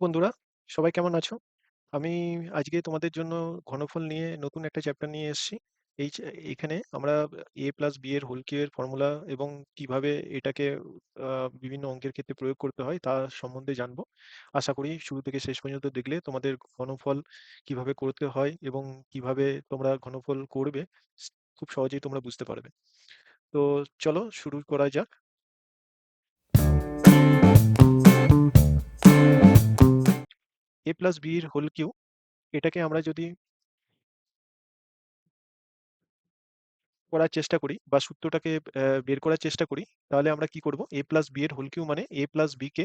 বন্ধুরা। সবাই কেমন আছো? আমি আজকে তোমাদের জন্য ঘনফল নিয়ে নতুন একটা চ্যাপ্টার নিয়ে এসেছি। এই এখানে আমরা এ প্লাস বি এর হোল কিউবের ফর্মুলা এবং কীভাবে এটাকে বিভিন্ন অঙ্কের ক্ষেত্রে প্রয়োগ করতে হয় তা সম্বন্ধে জানব। আশা করি শুরু থেকে শেষ পর্যন্ত দেখলে তোমাদের ঘনফল কীভাবে করতে হয় এবং কীভাবে তোমরা ঘনফল করবে, খুব সহজেই তোমরা বুঝতে পারবে। তো চলো শুরু করা যাক। এ প্লাস বি এর হোল কিউব এটাকে আমরা যদি করার চেষ্টা করি বা সূত্রটাকে বের করার চেষ্টা করি, তাহলে আমরা কি করব? এ প্লাস বি এর হোল কিউব মানে এ প্লাস বি কে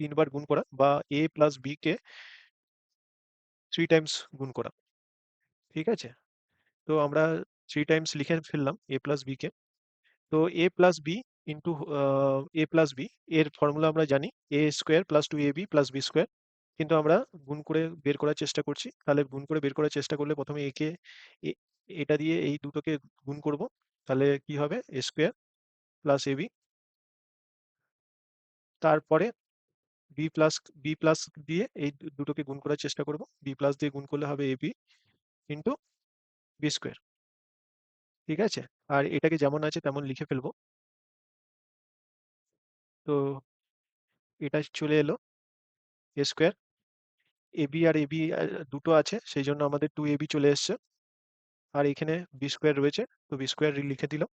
তিনবার গুণ করা বা এ প্লাস বি কে থ্রি টাইমস গুণ করা। ঠিক আছে? তো আমরা থ্রি টাইমস লিখে ফেললাম এ প্লাস বি কে। তো A plus B into A plus B এর ফর্মুলা আমরা জানি A square plus two A B plus B square কিন্তু আমরা গুণ করে বের করার চেষ্টা করছি। তাহলে গুণ করে বের করার চেষ্টা করলে প্রথমে একে এটা দিয়ে এই দুটোকে গুণ করব। তাহলে কি হবে? A square plus A B তারপরে বি প্লাস বি প্লাস দিয়ে এই দুটোকে গুণ করার চেষ্টা করব। বি প্লাস দিয়ে গুণ করলে হবে A B into B square ঠিক আছে? আর এটাকে যেমন আছে তেমন লিখে ফেলব। তো এটা চলে এলো এ স্কোয়ার এ বি আর এ বি দুটো আছে, সেই জন্য আমাদের টু এ বি চলে এসছে। আর এখানে বি স্কোয়ার রয়েছে, তো বি স্কোয়ার লিখে দিলাম।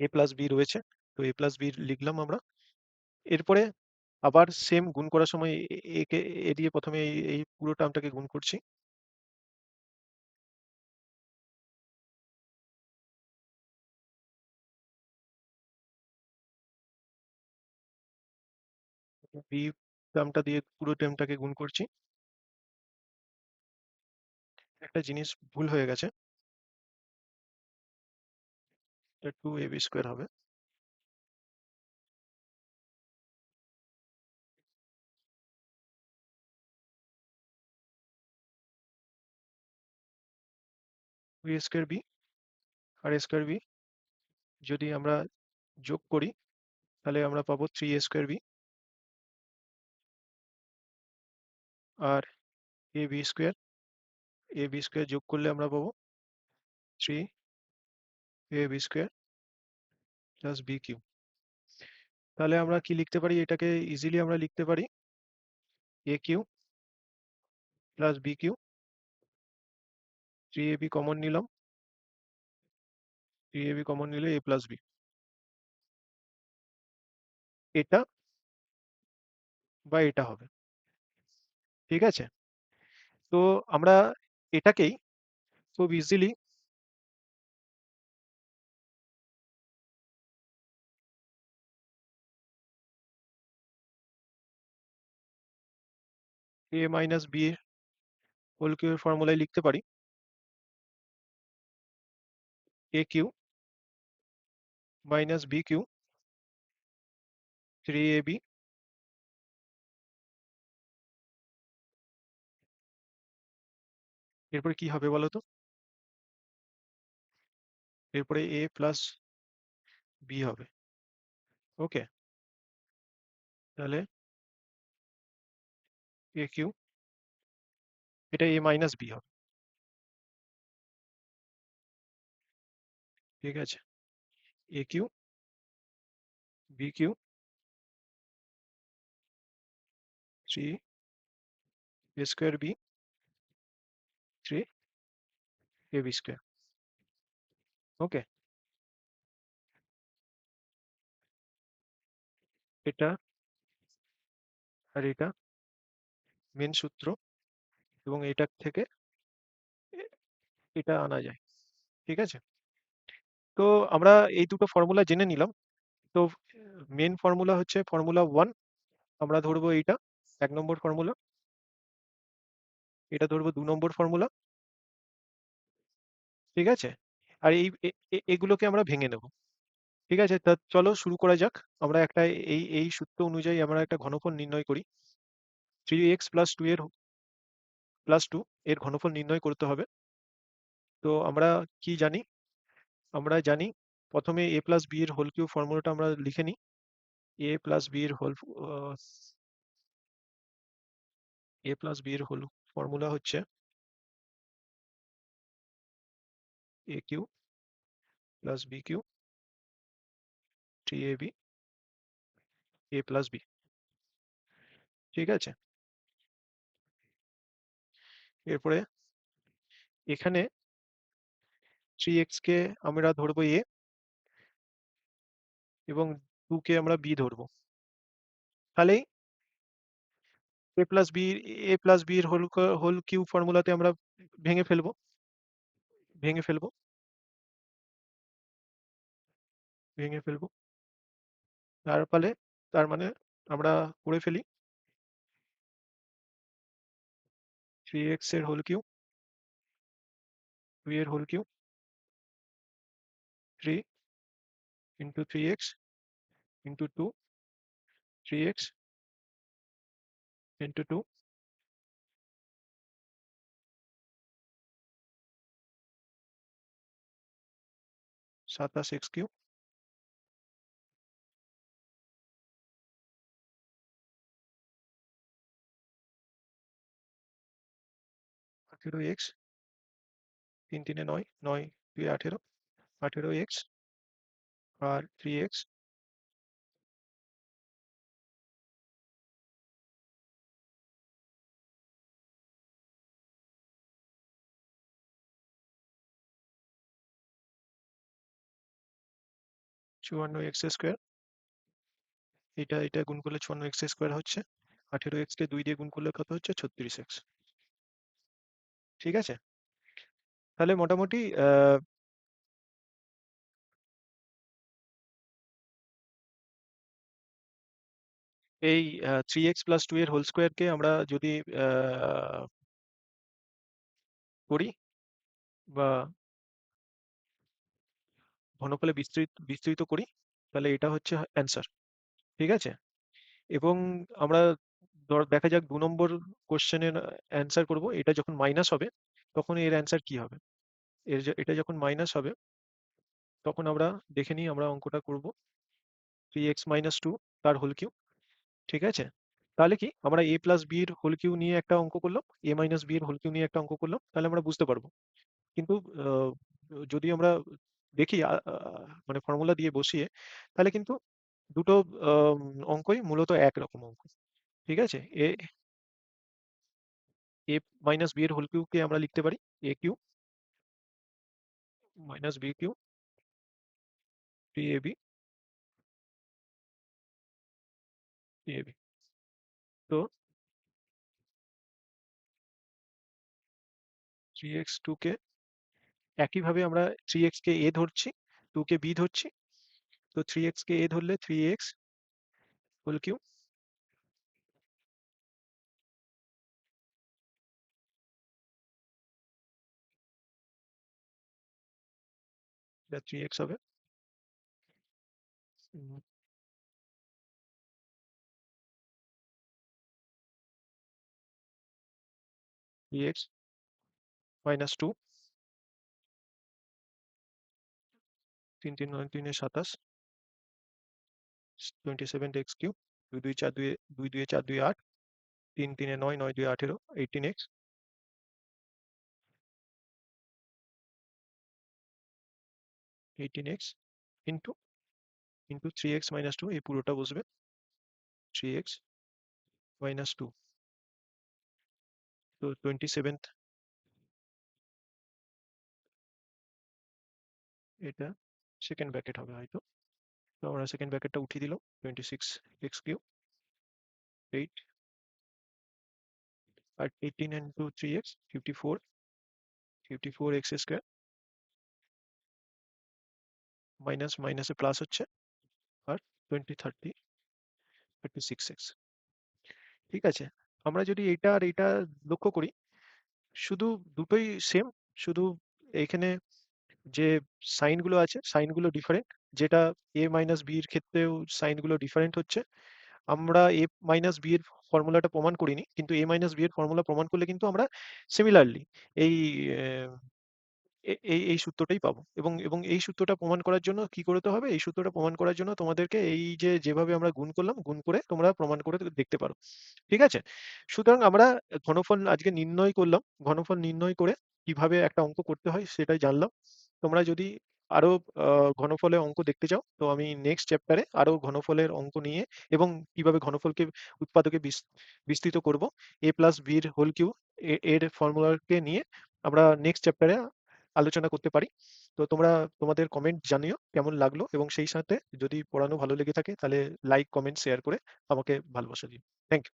এ প্লাস বি রয়েছে, তো এ প্লাস বি লিখলাম আমরা। এরপরে আবার সেম গুণ করার সময় একে, এ দিয়ে প্রথমে এই পুরো টার্মটাকে গুণ করছি। বি টার্মটা দিয়ে পুরো টার্মটাকে গুণ করছি। একটা জিনিস ভুল হয়ে গেছে। টু এ বি স্কোয়ার হবে। স্কোয়ার বি আর স্কোয়ার বি যদি আমরা যোগ করি, তাহলে আমরা পাবো three A square B R A B square A B square যোগ করলে আমরা পাবো three A B square plus B cube তাহলে আমরা কি লিখতে পারি? এটাকে ইজিলি আমরা লিখতে পারি A cube plus B cube three A B common নিলাম থ্রি এ বি কমন নিলে এ প্লাস বি এটা বা এটা হবে। ঠিক আছে? তো আমরা এটাকেই খুব easily A minus B whole কিউবের ফর্মুলায় লিখতে পারি। A cube minus B cube three A B এরপরে কি হবে বলো তো এরপরে এ প্লাস বি হবে। ওকে তাহলে এ কিউ, এটা এ মাইনাস বি হবে। ঠিক আছে। A cube B cube three A square B three A B square okay. এটা আর এটা মেন সূত্র এবং এটা থেকে এটা আনা যায়। ঠিক আছে? তো আমরা এই দুটো ফর্মুলা জেনে নিলাম। তো মেন ফর্মুলা হচ্ছে ফর্মুলা ওয়ান আমরা ধরবো এইটা, এক নম্বর ফর্মুলা এটা ধরবো দু নম্বর ফর্মুলা ঠিক আছে? আর এই এগুলোকে আমরা ভেঙে নেব। ঠিক আছে? তা চলো শুরু করা যাক। আমরা একটা এই এই সূত্র অনুযায়ী আমরা একটা ঘনফল নির্ণয় করি। থ্রি এক্স প্লাস টু এর প্লাস টু এর ঘনফল নির্ণয় করতে হবে। তো আমরা কি জানি? আমরা জানি প্রথমে এ প্লাস বি এর হোল কিউব ফর্মুলাটা আমরা লিখে নিই। এ প্লাস বি এর হোল এ প্লাস বি এর হোল ফর্মুলা হচ্ছে cube three A B A plus B ঠিক আছে? এরপরে এখানে থ্রি এক্স কে আমরা ধরবো এ এবং টু কে আমরা বি ধরবো। তাহলেই A plus B A plus B এর হোল হোল কিউ ফর্মুলাতে আমরা ভেঙে ফেলব। ভেঙে ফেলব ভেঙে ফেলব তার ফলে তার মানে আমরা করে ফেলি থ্রি এক্সের হোল কিউ টু এর whole cube three into three X into two three X into two সাতাশ এক্স কিউ আঠেরো এক্স তিন তিনে নয় নয় দুই আঠেরো আঠেরো এক্স আর থ্রি এক্স চুয়ান্ন এক্স স্কোয়ার। এটা এটা গুণ করলে চুয়ান্ন এক্স স্কোয়ার হচ্ছে। আঠেরো এক্স কে দুই দিয়ে গুণ করলে কত হচ্ছে? ছত্রিশ এক্স। ঠিক আছে? তাহলে মোটামুটি এই থ্রি এক্স প্লাস টু এর হোল স্কোয়ারকে আমরা যদি করি বা ঘনফলে বিস্তৃত বিস্তৃত করি, তাহলে এটা হচ্ছে অ্যান্সার ঠিক আছে? এবং আমরা ধর, দেখা যাক দু নম্বর কোশ্চেনের অ্যান্সার করব, এটা যখন মাইনাস হবে, তখন এর অ্যান্সার কি হবে? এর এটা যখন মাইনাস হবে, তখন আমরা দেখে নিই, আমরা অঙ্কটা করব থ্রি এক্স মাইনাস টু তার হোল কিউ ঠিক আছে? তাহলে কি, আমরা এ প্লাস বি এর হোল কিউ নিয়ে একটা অঙ্ক করলাম এ মাইনাস বি এর হোল কিউ নিয়ে একটা অঙ্ক করলাম, তাহলে আমরা বুঝতে পারব। কিন্তু যদি আমরা দেখি মানে ফর্মুলা দিয়ে বসিয়ে, তাহলে কিন্তু দুটো অঙ্কই মূলত একরকম অঙ্ক, ঠিক আছে? এ এ মাইনাস বি এর হোল কিউকে আমরা লিখতে পারি A cube minus B cube three A B three A B তো থ্রি এক্স টু কে একইভাবে আমরা থ্রি এক্স কে এ ধরছি টু কে বি ধরছি। তো থ্রি এক্স কে এ ধরলে থ্রি এক্স হোল কিউ? এটা থ্রি এক্স হবে। থ্রি এক্স মাইনাস টু তিন তিন নয় তিনে সাতাশ। টোয়েন্টি সেভেন এক্স কিউ দুই দুই চার দুই দুই দুই চার দুই আট, তিন তিনে নয় নয় দুই আঠেরো eighteen X eighteen X into into three X minus two এই পুরোটা বসবে। থ্রি এক্স মাইনাস টু তো টোয়েন্টি সেভেন্থ এটা সেকেন্ড ব্র্যাকেট হবে হয়তো। তো আমরা সেকেন্ড ব্র্যাকেটটা উঠিয়ে দিলাম twenty six X cube eight আর eighteen into three X fifty four fifty four X square minus মাইনাসে প্লাস হচ্ছে, আর twenty thirty thirty six X ঠিক আছে, আমরা যদি এটা আর এটা লক্ষ্য করি, শুধু দুটোই সেম শুধু এইখানে যে সাইনগুলো আছে সাইনগুলো ডিফারেন্ট যেটা এ মাইনাস বি এর ক্ষেত্রেও সাইনগুলো ডিফারেন্ট হচ্ছে আমরা এ মাইনাস বি এর ফর্মুলাটা প্রমাণ করিনি কিন্তু এ মাইনাস বি এর ফর্মুলা প্রমাণ করলে কিন্তু আমরা সিমিলারলি এই এই, এই সূত্রটাই পাবো এবং, এবং এই সূত্রটা প্রমাণ করার জন্য কি করতে হবে? এই সূত্রটা প্রমাণ করার জন্য তোমাদেরকে এই যে যেভাবে আমরা গুণ করলাম, গুণ করে তোমরা প্রমাণ করে দেখতে পারো। ঠিক আছে? সুতরাং আমরা ঘনফল আজকে নির্ণয় করলাম। ঘনফল নির্ণয় করে কীভাবে একটা অঙ্ক করতে হয় সেটাই জানলাম। তোমরা যদি আরও ঘনফলের অঙ্ক দেখতে চাও তো আমি নেক্সট চ্যাপ্টারে আরও ঘনফলের অঙ্ক নিয়ে এবং কীভাবে ঘনফলকে উৎপাদকে বিস বিস্তৃত করব এ প্লাস এর হোল কিউ এর ফর্মুলাকে নিয়ে আমরা নেক্সট চ্যাপ্টারে আলোচনা করতে পারি। তো তোমরা তোমাদের কমেন্ট জানিও কেমন লাগল এবং সেই সাথে যদি পড়ানো ভালো লেগে থাকে তাহলে লাইক, কমেন্ট, শেয়ার করে আমাকে ভালোবাসা দিও। Thank you.